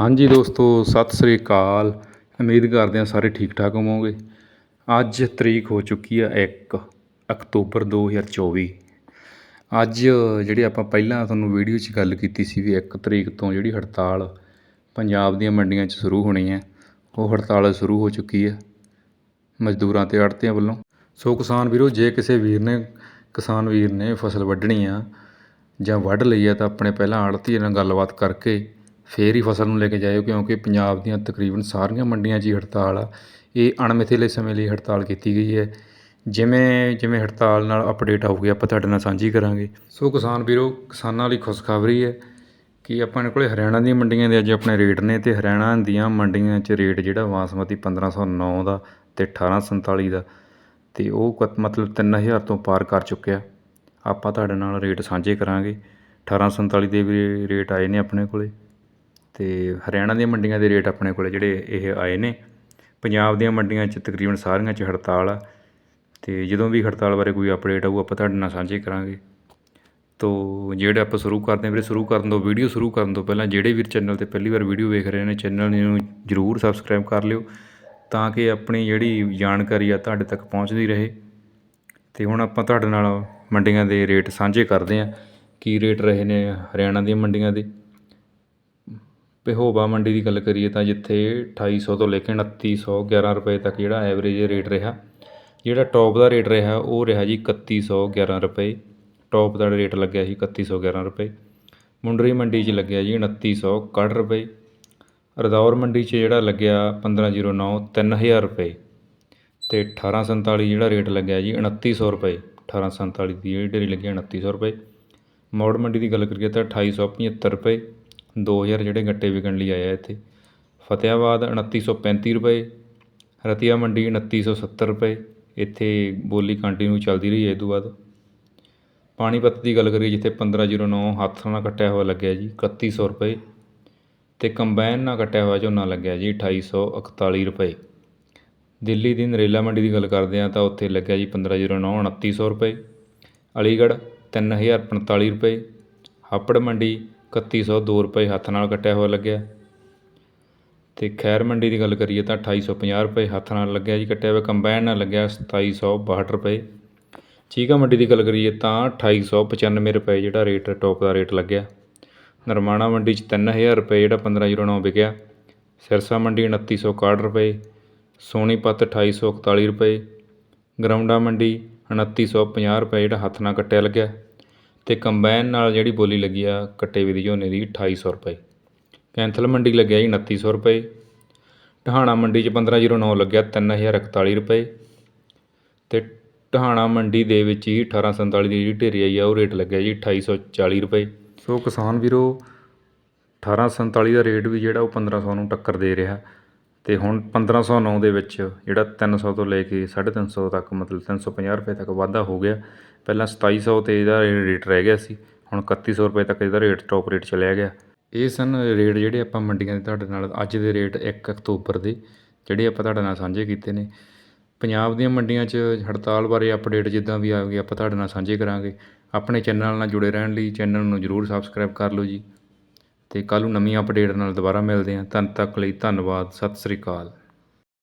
ਹਾਂਜੀ ਦੋਸਤੋ, ਸਤਿ ਸ੍ਰੀ ਅਕਾਲ। ਉਮੀਦ ਕਰਦੇ ਹਾਂ ਸਾਰੇ ਠੀਕ ਠਾਕ ਹੋਵੋਗੇ। ਅੱਜ ਤਰੀਕ ਹੋ ਚੁੱਕੀ ਹੈ 1 ਅਕਤੂਬਰ 2024 ਅੱਜ ਜਿਹੜੀ ਆਪਾਂ ਪਹਿਲਾਂ ਤੁਹਾਨੂੰ ਵੀਡੀਓ 'ਚ ਗੱਲ ਕੀਤੀ ਸੀ ਵੀ 1 ਤਰੀਕ ਤੋਂ ਜਿਹੜੀ ਹੜਤਾਲ ਪੰਜਾਬ ਦੀਆਂ ਮੰਡੀਆਂ 'ਚ ਸ਼ੁਰੂ ਹੋਣੀ ਹੈ, ਉਹ ਹੜਤਾਲ ਸ਼ੁਰੂ ਹੋ ਚੁੱਕੀ ਹੈ ਮਜ਼ਦੂਰਾਂ ਤੇ ਆੜ੍ਹਤੀਆਂ ਵੱਲੋਂ। ਸੋ ਕਿਸਾਨ ਵੀਰੋ, ਜੇ ਕਿਸੇ ਵੀਰ ਨੇ, ਕਿਸਾਨ ਵੀਰ ਨੇ ਫਸਲ ਵੱਢਣੀ ਆ ਜਾਂ ਵੱਢ ਲਈ ਆ ਤਾਂ ਆਪਣੇ ਪਹਿਲਾਂ ਆੜਤੀ ਨਾਲ ਗੱਲਬਾਤ ਕਰਕੇ ਫਿਰ ਹੀ ਫਸਲ ਨੂੰ ਲੈ ਕੇ ਜਾਇਓ, ਕਿਉਂਕਿ ਪੰਜਾਬ ਦੀਆਂ ਤਕਰੀਬਨ ਸਾਰੀਆਂ ਮੰਡੀਆਂ 'ਚ ਹੀ ਹੜਤਾਲ ਆ। ਇਹ ਅਣਮਿਥੇਲੇ ਸਮੇਂ ਲਈ ਹੜਤਾਲ ਕੀਤੀ ਗਈ ਹੈ। ਜਿਵੇਂ ਜਿਵੇਂ ਹੜਤਾਲ ਨਾਲ ਅਪਡੇਟ ਆਊਗੀ, ਆਪਾਂ ਤੁਹਾਡੇ ਨਾਲ ਸਾਂਝੀ ਕਰਾਂਗੇ। ਸੋ ਕਿਸਾਨ ਵੀਰੋ, ਕਿਸਾਨਾਂ ਲਈ ਖੁਸ਼ਖਬਰੀ ਹੈ ਕਿ ਆਪਣੇ ਕੋਲੇ ਹਰਿਆਣਾ ਦੀਆਂ ਮੰਡੀਆਂ ਦੇ ਅੱਜ ਆਪਣੇ ਰੇਟ ਨੇ ਤੇ ਹਰਿਆਣਾ ਦੀਆਂ ਮੰਡੀਆਂ 'ਚ ਰੇਟ ਜਿਹੜਾ ਬਾਸਮਤੀ 1509 ਦਾ ਤੇ 1847 ਦਾ ਤੇ ਉਹ ਕ- ਮਤਲਬ 3000 ਤੋਂ ਪਾਰ ਕਰ ਚੁੱਕਿਆ। ਆਪਾਂ ਤੁਹਾਡੇ ਨਾਲ ਰੇਟ ਸਾਂਝੇ ਕਰਾਂਗੇ। 1847 ਦੇ ਵੀ ਰੇਟ ਆਏ ਨੇ ਆਪਣੇ ਕੋਲੇ। ਅਤੇ ਹਰਿਆਣਾ ਦੀਆਂ ਮੰਡੀਆਂ ਦੇ ਰੇਟ ਆਪਣੇ ਕੋਲ ਜਿਹੜੇ ਇਹ ਆਏ ਨੇ। ਪੰਜਾਬ ਦੀਆਂ ਮੰਡੀਆਂ 'ਚ ਤਕਰੀਬਨ ਸਾਰੀਆਂ 'ਚ ਹੜਤਾਲ ਆ ਅਤੇ ਜਦੋਂ ਵੀ ਹੜਤਾਲ ਬਾਰੇ ਕੋਈ ਅਪਡੇਟ ਆਊ, ਆਪਾਂ ਤੁਹਾਡੇ ਨਾਲ ਸਾਂਝੇ ਕਰਾਂਗੇ। ਤੋ ਜਿਹੜੇ ਆਪਾਂ ਸ਼ੁਰੂ ਕਰਦੇ ਹਾਂ ਵੀਰੇ, ਸ਼ੁਰੂ ਕਰਨ ਤੋਂ ਵੀਡੀਓ ਸ਼ੁਰੂ ਕਰਨ ਤੋਂ ਪਹਿਲਾਂ ਜਿਹੜੇ ਵੀਰ ਚੈਨਲ ਤੇ ਪਹਿਲੀ ਵਾਰ ਵੀਡੀਓ ਵੇਖ ਰਹੇ ਨੇ ਚੈਨਲ ਨੂੰ ਜਰੂਰ ਸਬਸਕ੍ਰਾਈਬ ਕਰ ਲਿਓ ਤਾਂ ਕਿ ਆਪਣੀ ਜਿਹੜੀ ਜਾਣਕਾਰੀ ਆ ਤੁਹਾਡੇ ਤੱਕ ਪਹੁੰਚਦੀ ਰਹੇ। ਤੇ ਹੁਣ ਆਪਾਂ ਤੁਹਾਡੇ ਨਾਲ ਮੰਡੀਆਂ ਦੇ ਰੇਟ ਸਾਂਝੇ ਕਰਦੇ ਹਾਂ। ਕੀ ਰੇਟ ਰਹੇ ਨੇ ਹਰਿਆਣਾ ਦੀਆਂ ਮੰਡੀਆਂ ਦੇ? ਪਹੋਬਾ ਮੰਡੀ ਦੀ ਗੱਲ ਕਰੀਏ ਤਾਂ ਜਿੱਥੇ ਅਠਾਈ ਸੌ ਤੋਂ ਲੈ ਕੇ 2911 ਰੁਪਏ ਤੱਕ ਜਿਹੜਾ ਐਵਰੇਜ ਰੇਟ ਰਿਹਾ, ਜਿਹੜਾ ਟੋਪ ਦਾ ਰੇਟ ਰਿਹਾ ਉਹ ਰਿਹਾ ਜੀ 3111 ਰੁਪਏ। ਟੋਪ ਦਾ ਰੇਟ ਲੱਗਿਆ ਸੀ 3111 ਰੁਪਏ। ਮੁੰਡਰੀ ਮੰਡੀ 'ਚ ਲੱਗਿਆ ਜੀ 2961 ਰੁਪਏ। ਰਦੌਰ ਮੰਡੀ 'ਚ ਜਿਹੜਾ ਲੱਗਿਆ 1509 3000 ਰੁਪਏ। ਤੇ 1847 ਜਿਹੜਾ ਰੇਟ ਲੱਗਿਆ ਜੀ 2900 ਰੁਪਏ। 1847 ਦੀ ਜਿਹੜੀ ਢੇਰੀ ਲੱਗੀ 2900 ਰੁਪਏ। ਮੌੜ ਮੰਡੀ ਦੀ ਗੱਲ ਕਰੀਏ ਤਾਂ 2875 ਰੁਪਏ। ਦੋ ਹਜ਼ਾਰ ਜਿਹੜੇ ਗੱਟੇ ਵਿਕਣ ਲਈ ਆਏ ਆ ਇੱਥੇ। ਫਤਿਆਬਾਦ 2935 ਰੁਪਏ, ਰਤੀਆ ਮੰਡੀ 2970 ਰੁਪਏ, ਇੱਥੇ ਬੋਲੀ ਕੰਟੀਨਿਊ ਚੱਲਦੀ ਰਹੀ ਹੈ ਇਹ ਤੋਂ ਬਾਅਦ। ਪਾਣੀਪਤ ਦੀ ਗੱਲ ਕਰੀਏ ਜਿੱਥੇ 1509 ਹੱਥ ਨਾਲ ਕੱਟਿਆ ਹੋਇਆ ਲੱਗਿਆ ਜੀ, ਇਕੱਤੀ ਸੌ ਰੁਪਏ ਅਤੇ ਕੰਬਾਈਨ ਨਾਲ ਕੱਟਿਆ ਹੋਇਆ ਝੋਨਾ ਲੱਗਿਆ ਜੀ 2841 ਰੁਪਏ। ਦਿੱਲੀ ਦੀ ਨਰੇਲਾ ਮੰਡੀ ਦੀ ਗੱਲ ਕਰਦੇ ਹਾਂ ਤਾਂ ਉੱਥੇ ਲੱਗਿਆ ਜੀ 1509 2900 ਰੁਪਏ। ਅਲੀਗੜ੍ਹ 3045 ਰੁਪਏ। ਹਾਪੜ ਮੰਡੀ 3102 ਰੁਪਏ ਹੱਥ ਨਾਲ ਕੱਟਿਆ ਹੋਇਆ ਲੱਗਿਆ। ਅਤੇ ਖੈਰ ਮੰਡੀ ਦੀ ਗੱਲ ਕਰੀਏ ਤਾਂ 2850 ਰੁਪਏ ਹੱਥ ਨਾਲ ਲੱਗਿਆ ਜੀ, ਕੱਟਿਆ ਹੋਇਆ ਕੰਬਾਈਨ ਨਾਲ ਲੱਗਿਆ 2762 ਰੁਪਏ। ਚੀਕਾ ਮੰਡੀ ਦੀ ਗੱਲ ਕਰੀਏ ਤਾਂ 2895 ਰੁਪਏ ਜਿਹੜਾ ਰੇਟ ਟੋਪ ਦਾ ਰੇਟ ਲੱਗਿਆ। ਨਰਮਾਣਾ ਮੰਡੀ 'ਚ 3000 ਰੁਪਏ ਜਿਹੜਾ 1509 ਵਿਕਿਆ। ਸਿਰਸਾ ਮੰਡੀ 2961 ਰੁਪਏ। ਸੋਨੀਪਤ 2841 ਰੁਪਏ। ਗਰਾਉਂਡਾ ਮੰਡੀ 2950 ਰੁਪਏ ਜਿਹੜਾ ਹੱਥ ਨਾਲ ਕੱਟਿਆ ਲੱਗਿਆ। ਅਤੇ ਕੰਬਾਈਨ ਨਾਲ ਜਿਹੜੀ ਬੋਲੀ ਲੱਗੀ ਆ ਕੱਟੇ ਵੀ ਦੀ ਝੋਨੇ ਦੀ ਅਠਾਈ ਸੌ ਰੁਪਏ। ਕੈਂਥਲ ਮੰਡੀ ਲੱਗਿਆ ਜੀ ਉਨੱਤੀ ਸੌ ਰੁਪਏ। ਟਹਾਣਾ ਮੰਡੀ 'ਚ 1509 ਲੱਗਿਆ 3041 ਰੁਪਏ। ਅਤੇ ਟਹਾਣਾ ਮੰਡੀ ਦੇ ਵਿੱਚ ਹੀ 1847 ਦੀ ਜਿਹੜੀ ਢੇਰੀ ਆਈ ਆ, ਉਹ ਰੇਟ ਲੱਗਿਆ ਜੀ 2840 ਰੁਪਏ। ਸੋ ਕਿਸਾਨ ਵੀਰੋ 1847 ਦਾ ਰੇਟ ਵੀ ਜਿਹੜਾ ਉਹ 1500 ਨੂੰ ਟੱਕਰ ਦੇ ਰਿਹਾ। ਅਤੇ ਹੁਣ 1509 ਦੇ ਵਿੱਚ ਜਿਹੜਾ 300 ਤੋਂ ਲੈ ਕੇ 350 ਤੱਕ, ਮਤਲਬ 350 ਰੁਪਏ ਤੱਕ ਵਾਧਾ ਹੋ ਗਿਆ। ਪਹਿਲਾਂ ਸਤਾਈ ਸੌ ਤੇ ਇਹਦਾ ਰੇਟ ਰਹਿ ਗਿਆ ਸੀ, ਹੁਣ ਇਕੱਤੀ ਸੌ ਰੁਪਏ ਤੱਕ ਇਹਦਾ ਰੇਟ ਟੌਪ ਰੇਟ ਚਲਿਆ ਗਿਆ। ਇਹ ਸਨ ਰੇਟ ਜਿਹੜੇ ਆਪਾਂ ਮੰਡੀਆਂ ਦੇ ਤੁਹਾਡੇ ਨਾਲ ਅੱਜ ਦੇ ਰੇਟ 1 ਅਕਤੂਬਰ ਦੇ, ਜਿਹੜੇ ਆਪਾਂ ਤੁਹਾਡੇ ਨਾਲ ਸਾਂਝੇ ਕੀਤੇ ਨੇ। ਪੰਜਾਬ ਦੀਆਂ ਮੰਡੀਆਂ 'ਚ ਹੜਤਾਲ ਬਾਰੇ ਅਪਡੇਟ ਜਿੱਦਾਂ ਵੀ ਆਵੇਗੀ ਆਪਾਂ ਤੁਹਾਡੇ ਨਾਲ ਸਾਂਝੇ ਕਰਾਂਗੇ। ਆਪਣੇ ਚੈਨਲ ਨਾਲ ਜੁੜੇ ਰਹਿਣ ਲਈ ਚੈਨਲ ਨੂੰ ਜਰੂਰ ਸਬਸਕ੍ਰਾਈਬ ਕਰ ਲਓ ਜੀ। ਅਤੇ ਕੱਲ੍ਹ ਨੂੰ ਨਵੀਂ ਅਪਡੇਟ ਨਾਲ ਦੁਬਾਰਾ ਮਿਲਦੇ ਹਾਂ। ਤਦ ਤੱਕ ਲਈ ਧੰਨਵਾਦ। ਸਤਿ ਸ੍ਰੀ ਅਕਾਲ।